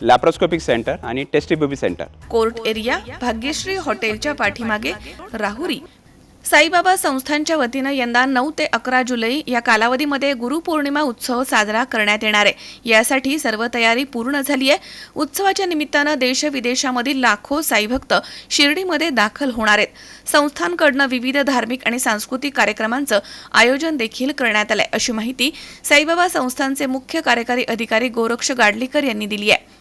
Laparoscopic centre आणि test tube baby centre court area Bhagyashree हॉटेलच्या पाठीमागे राहुरी. साईबाबा संस्थांच्या वतीनं यंदा नऊ ते अकरा जुलै या कालावधीमध्ये गुरुपौर्णिमा उत्सव साजरा करण्यात येणार आहे. यासाठी सर्व तयारी पूर्ण झाली आहे. उत्सवाच्या निमित्तानं देश विदेशामधील लाखो साईभक्त शिर्डीमध्ये दाखल होणार आहेत. संस्थांकडनं विविध धार्मिक आणि सांस्कृतिक कार्यक्रमांचं आयोजन देखील करण्यात आलंय. अशी माहिती साईबाबा संस्थांचे मुख्य कार्यकारी अधिकारी गोरक्ष गाडलीकर यांनी दिली आहे.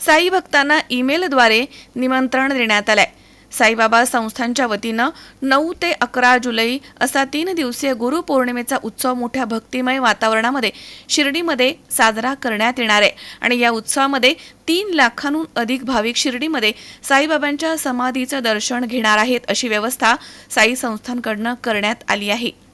साई भक्तांना ईमेलद्वारे निमंत्रण देण्यात आलंय. साईबाबा संस्थांच्या वतीनं नऊ ते अकरा जुलै असा तीन दिवसीय गुरुपौर्णिमेचा उत्सव मोठ्या भक्तिमय वातावरणामध्ये शिर्डीमध्ये साजरा करण्यात येणार आहे. आणि या उत्सवामध्ये तीन लाखांहून अधिक भाविक शिर्डीमध्ये साईबाबांच्या समाधीचं दर्शन घेणार आहेत अशी व्यवस्था साई संस्थांकडनं करण्यात आली आहे.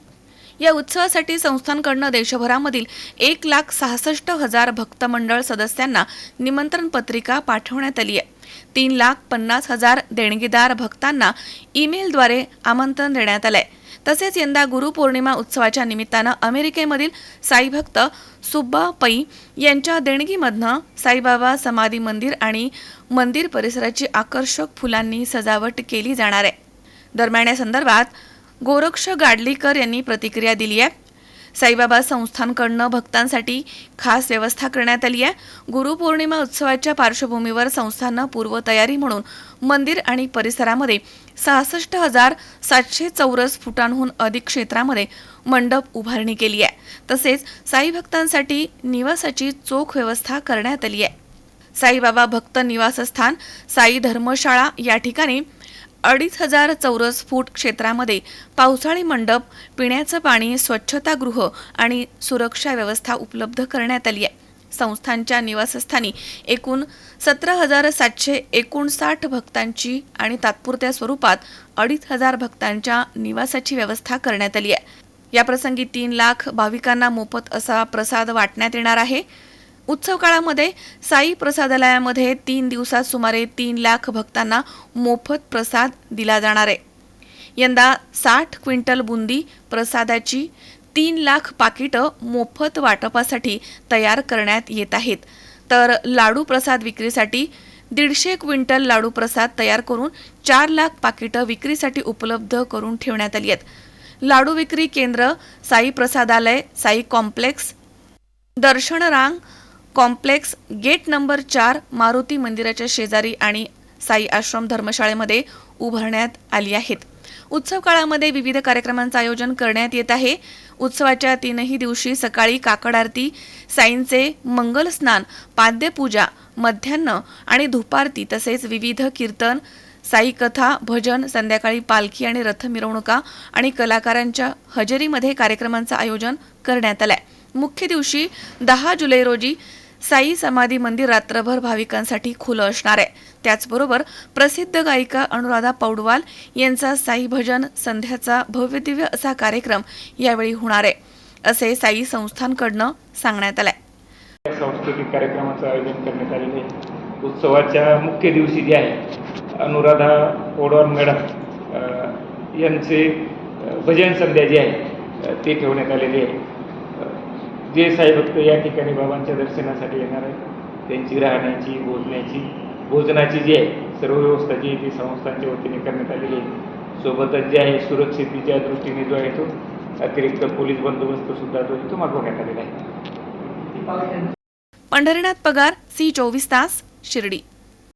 या उत्सवासाठी संस्थांकडनं देशभरामधील एक लाख सहासष्ट हजार भक्त मंडळ सदस्यांना निमंत्रण पत्रिका पाठवण्यात आली आहे. तीन लाख पन्नास हजार देणगीदार भक्तांना ईमेलद्वारे आमंत्रण देण्यात आलंय. तसेच यंदा गुरुपौर्णिमा उत्सवाच्या निमित्तानं अमेरिकेमधील साईभक्त सुब्बा पै यांच्या देणगीमधनं साईबाबा समाधी मंदिर आणि मंदिर परिसराची आकर्षक फुलांनी सजावट केली जाणार आहे. दरम्यान या संदर्भात गोरक्ष गाडलीकर यांनी प्रतिक्रिया दिली आहे. साईबाबा संस्थांकडनं भक्तांसाठी खास व्यवस्था करण्यात आली आहे. गुरुपौर्णिमा उत्सवाच्या पार्श्वभूमीवर संस्थानं पूर्वतयारी म्हणून मंदिर आणि परिसरामध्ये सहासष्ट हजार सातशे चौरस फुटांहून अधिक क्षेत्रामध्ये मंडप उभारणी केली आहे. तसेच साई भक्तांसाठी निवासाची चोख व्यवस्था करण्यात आली आहे. साईबाबा भक्त निवासस्थान साई धर्मशाळा या ठिकाणी अडीच हजार चौरस फूट क्षेत्रामध्ये पावसाळी मंडप पिण्याचं पाणी स्वच्छतागृह आणि सुरक्षा व्यवस्था उपलब्ध करण्यात आली आहे. संस्थांच्या निवासस्थानी एकूण सतरा हजार सातशे एकोणसाठ भक्तांची आणि तात्पुरत्या स्वरूपात अडीच हजार भक्तांच्या निवासाची व्यवस्था करण्यात आली आहे. याप्रसंगी तीन लाख भाविकांना मोफत असा प्रसाद वाटण्यात येणार आहे. उत्सव काळामध्ये साई प्रसादालयामध्ये तीन दिवसात सुमारे तीन लाख भक्तांना मोफत प्रसाद दिला जाणार आहे. यंदा साठ क्विंटल बुंदी प्रसादाची तीन लाख पाकिटं मोफत वाटपासाठी तयार करण्यात येत आहेत. तर लाडू प्रसाद विक्रीसाठी दीडशे क्विंटल लाडू प्रसाद तयार करून चार लाख पाकिटं विक्रीसाठी उपलब्ध करून ठेवण्यात आली आहेत. लाडू विक्री केंद्र साई प्रसादालय साई कॉम्प्लेक्स दर्शन रांग कॉम्प्लेक्स गेट नंबर चार मारुती मंदिराच्या शेजारी आणि साई आश्रम धर्मशाळेमध्ये उभारण्यात आली आहेत. उत्सव काळामध्ये विविध कार्यक्रमांचं आयोजन करण्यात येत आहे. उत्सवाच्या तीनही दिवशी सकाळी काकड आरती साईंचे मंगल स्नान पाद्यपूजा मध्यान्न आणि धुपारती तसेच विविध कीर्तन साई कथा भजन संध्याकाळी पालखी आणि रथ मिरवणुका आणि कलाकारांच्या हजेरीमध्ये कार्यक्रमांचं आयोजन करण्यात आलंय. मुख्य दिवशी दहा जुलै रोजी साई समाधी मंदिर रात्रभर भाविकांसाठी खुलं असणार आहे. त्याचबरोबर प्रसिद्ध गायिका अनुराधा पौडवाल यांचा साई भजन संध्याचा भव्यदिव्य असा कार्यक्रम यावेळी होणार आहे असे साई संस्थांकडनं सांगण्यात आलंय. सांस्कृतिक कार्यक्रमाचं आयोजन करण्यात आलेले उत्सवाच्या मुख्य दिवशी जे आहे अनुराधा पोडवार मॅडम यांचे भजन संध्या जे आहे ते ठेवण्यात आलेली आहे. जे साईभक्त या ठिकाणी बाबांच्या दर्शनासाठी येणार आहेत त्यांची राहण्याची भोजण्याची भोजनाची जी आहे सर्व व्यवस्था जी आहे ती संस्थांच्या वतीने करण्यात आलेली आहे. सोबतच जे आहे सुरक्षितेच्या दृष्टीने जो आहे तो अतिरिक्त पोलीस बंदोबस्त सुद्धा जो आहे तो मागवण्यात आलेला आहे. पंढरीनाथ पगार सी चोवीस तास शिर्डी.